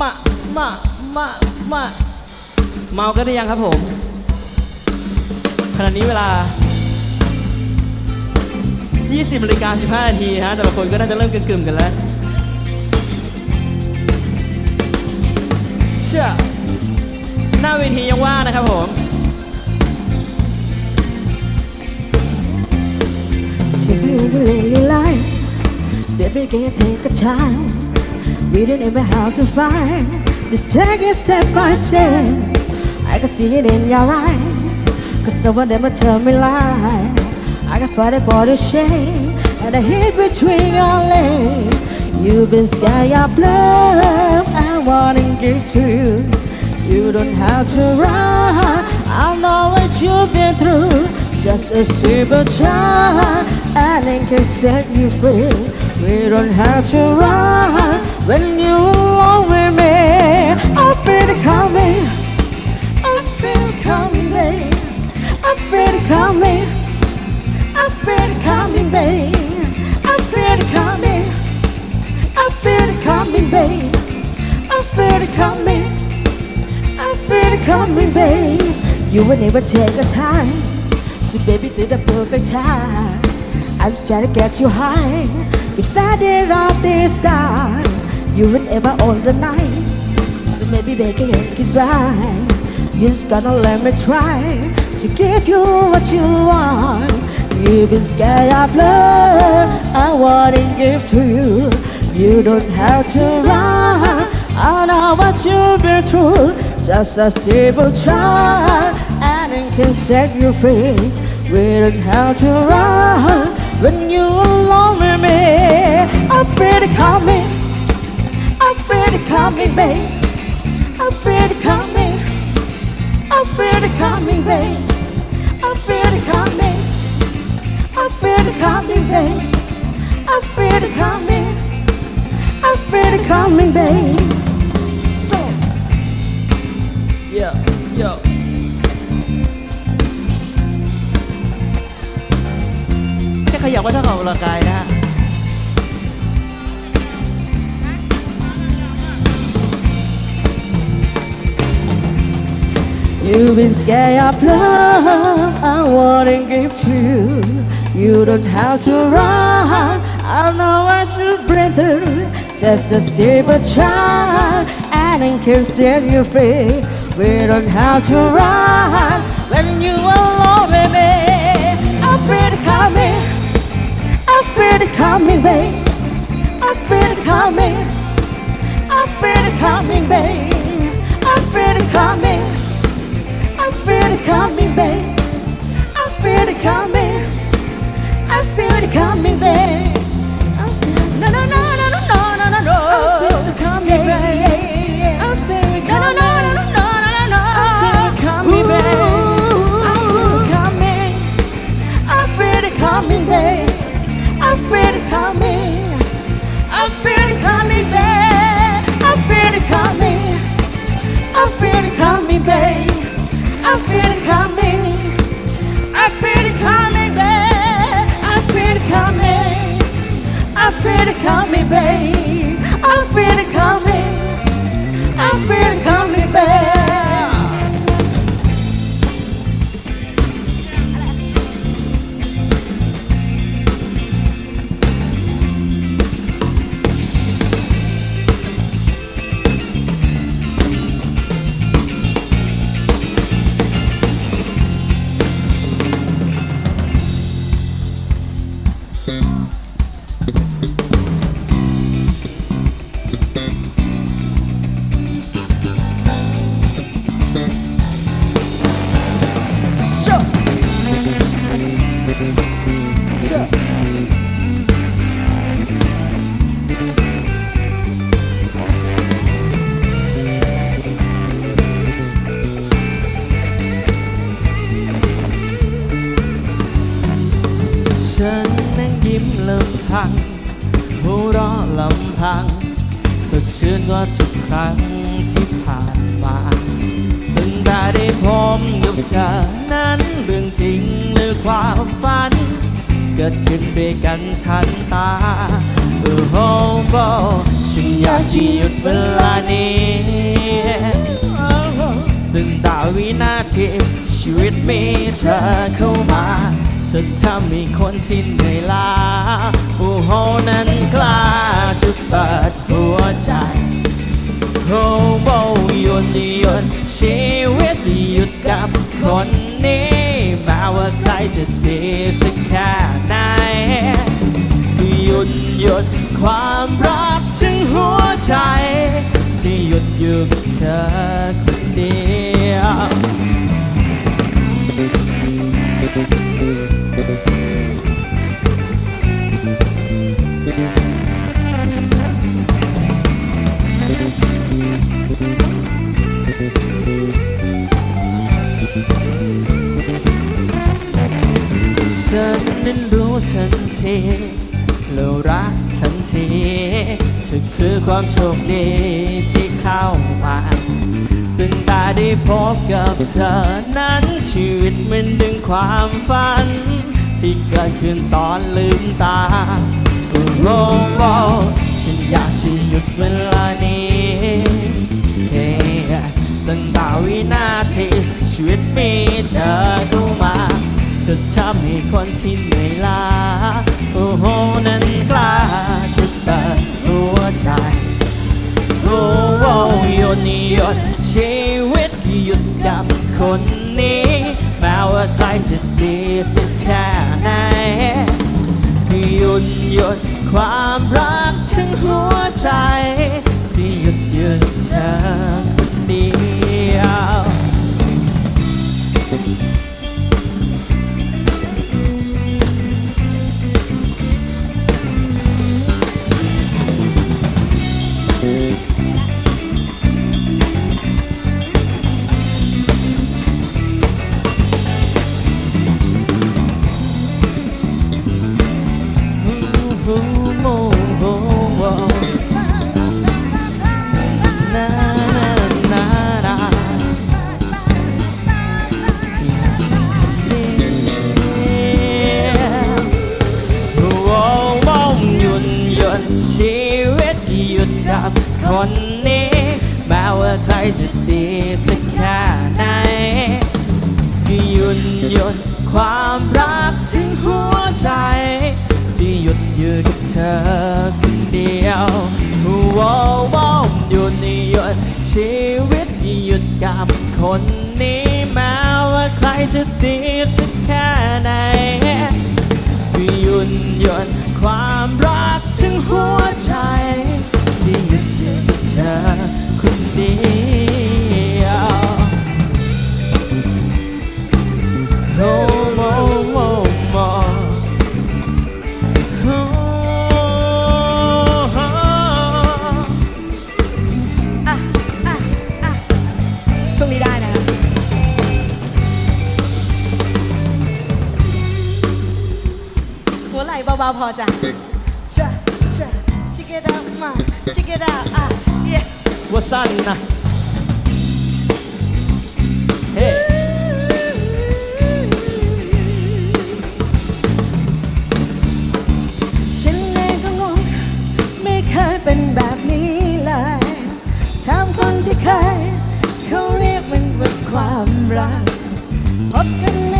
มามามามาเมากันได้ยังครับผมขณะนี้เวลา 20นาฬิกา15 นาทีฮะแต่ละคนก็น่าจะเริ่มกึ่มๆกันแล้วเชื่อหน้าเวทียังว่างนะครับผม Take me in the lily light Baby, can you take a time? We don't even have to fight. Just take it step by step. I can see it in your eyes. Cause no one ever tell me lie. I can fight it for the shame And the heat between your legs. You've been scared of love I wanna give to you You don't have to run. I know what you've been through. Just a simple child And it can set you free We don't have to run When you're alone with me. I feel it coming. I feel it coming, babe I feel it coming. I feel it coming, babe. I feel it coming. I feel it coming, babe. I feel it coming. I feel it coming, babe. You will never take a time. So baby, do the perfect time. I'm just trying to get you high If I did all this time. You would never own the night. So maybe baby, you can right You just gonna let me try To give you what you want. You've been scared of love. I wanna give to you. You don't have to run. I know what you've been through. Just a simple child And it can set you free. We don't have to run When you're alone with me I feel it coming I feel it coming, babe I feel it coming I feel it coming, babe I feel it coming I feel it coming, babe I feel it coming I feel it coming, babe So Yeah, yeah. ขยับก็เท่ากับออกกำลังกายนะฮะ You've been scared of love I wanna give to you You don't have to run I know what you've been through Just a simple child And it can set you free We don't have to run When you alone with me I feel it coming I feel it coming, babe I feel it coming I feel it coming, babe I feel it coming I feel it coming, babe. I feel it coming. I feel it coming, babe. No, no, no, ครั้งที่ผ่านมาตั้งต่ได้พบกับเธอนั้นเรื่องจริงหรือความฝัน เกิดขึ้นด้วยกันทันตาโอ้โหฉันอยากจะหยุดเวลานี้ตั้งแต่วินาทีชีวิตมีเธอเข้ามาเธอทำให้คนที่เหนื่อยล้าโอ้โหนั้นกล้าจะเปิดหัวใจ โอ้โบหยุดหยุดชีวิตหยุดกับคนนี้ มาว่าใครจะดีสักแค่ไหนหยุดหยุดความรักถึงหัวใจ ฉันนั้นรู้ทันทีแล้วรักทันทีเธอคือความโชคดีที่เข้ามาตั้งแต่ได้พบกับเธอนั้นชีวิตเหมันดึงความฝัน ที่เกิดขึ้นตอนลืมตาโอ้โหฉันอยากจะหยุดเวลานี้ตั้งแต่วินาทีชีวิตมีเธอ จะทำให้คนที่เหนื่อยล้าโอ้โหนั้นกล้าจะเปิดหัวใจโอ้โหยุดหยุดชีวิตหยุดกับคนนี้ แม้ว่าใครจะดีสักแค่ไหนหยุดหยุดความรักถึงหัวใจ ที่หยุดหยุดเธอคน จะดีสักแค่ไหนหยุดหยุดความรักถึงหัวใจ ที่หยุดอยู่กับเธอคนเดียวว้าวว้าวหยุดหยุดชีวิตหยุดกับคนนี้แม้ว่าใครจะดีสักแค่ไหนหยุดหยุดความรักถึงหัวใจ ที่หยุดอยู่กับเธอ เดียว โอ้โมโมโมโอ้โอ้ ช่วงนี้ได้นะหัวไหล่เบาๆพอจ้ะชะชะ shake it out มา shake it out อ่ะ yeah ว่สั้นนะเฮ้ฉันเองก็งงไม่เคยเป็นแบบนี้เลยถามคนที่เคยเขาเรียกมันว่าความรักพบกันไม่น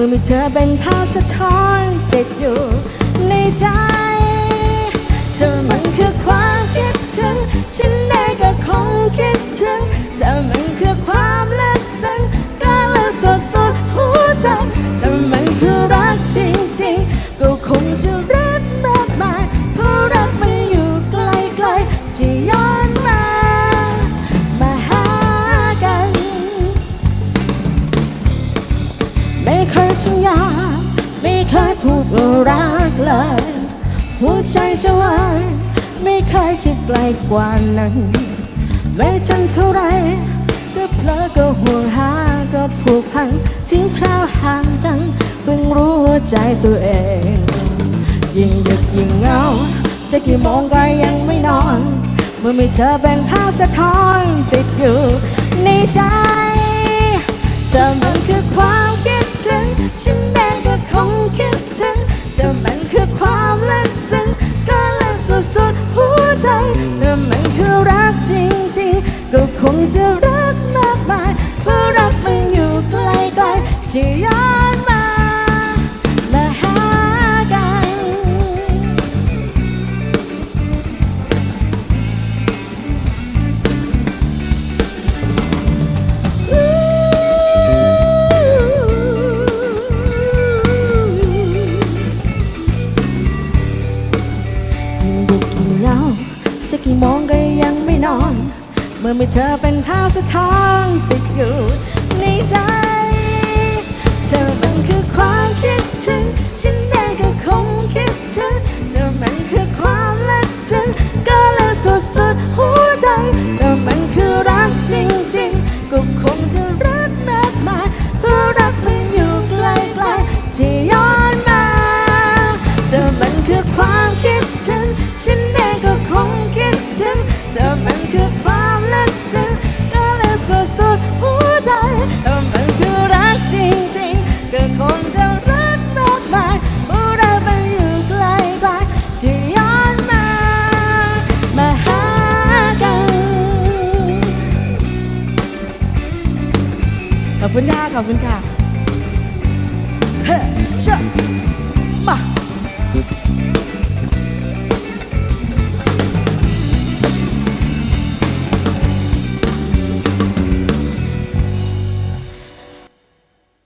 มื่อมีเธอเป็นภาพสะท้อนติดอยู่ในใจ เธอมัน ญา ไม่เคยพูดว่ารักเลย หัวใจจะวายไม่เคยคิดไกลกว่านั้นไม่ทันเท่าไรก็เพลอก็ห่วงหาก็ผูกพันทิ้งคราวห่างกันเพิ่งรู้หัวใจตัวเอง ยิ่งดึกยิ่งเหงาจะกี่โมงก็ยังไม่นอน เมื่อมีเธอเป็นภาพสะท้อนติดอยู่ในใจ เธอมันคือความคิด ฉันเองก็คงคิดถึงเธอมันคือความลึกซึ้งก็ลึกสุดสุดๆหัวใจแต่มันคือรักจริงๆ ก็คงจะรักมากมาย เพื่อรักเธออยู่ไกลๆที่ย กี่โมงก็ยังไม่นอน เมื่อมีเธอเป็นภาพสะท้อนติดอยู่ในใจ เธอมันคือความคิดถึง ฉันเองก็คงคิดถึง เธอมันคือความลึกซึ้งก็เลยสุดสุดหัวใจ เธอมันคือรักจริงๆ ก็คงจะรัก คุณค่ะขอบคุณค่ะ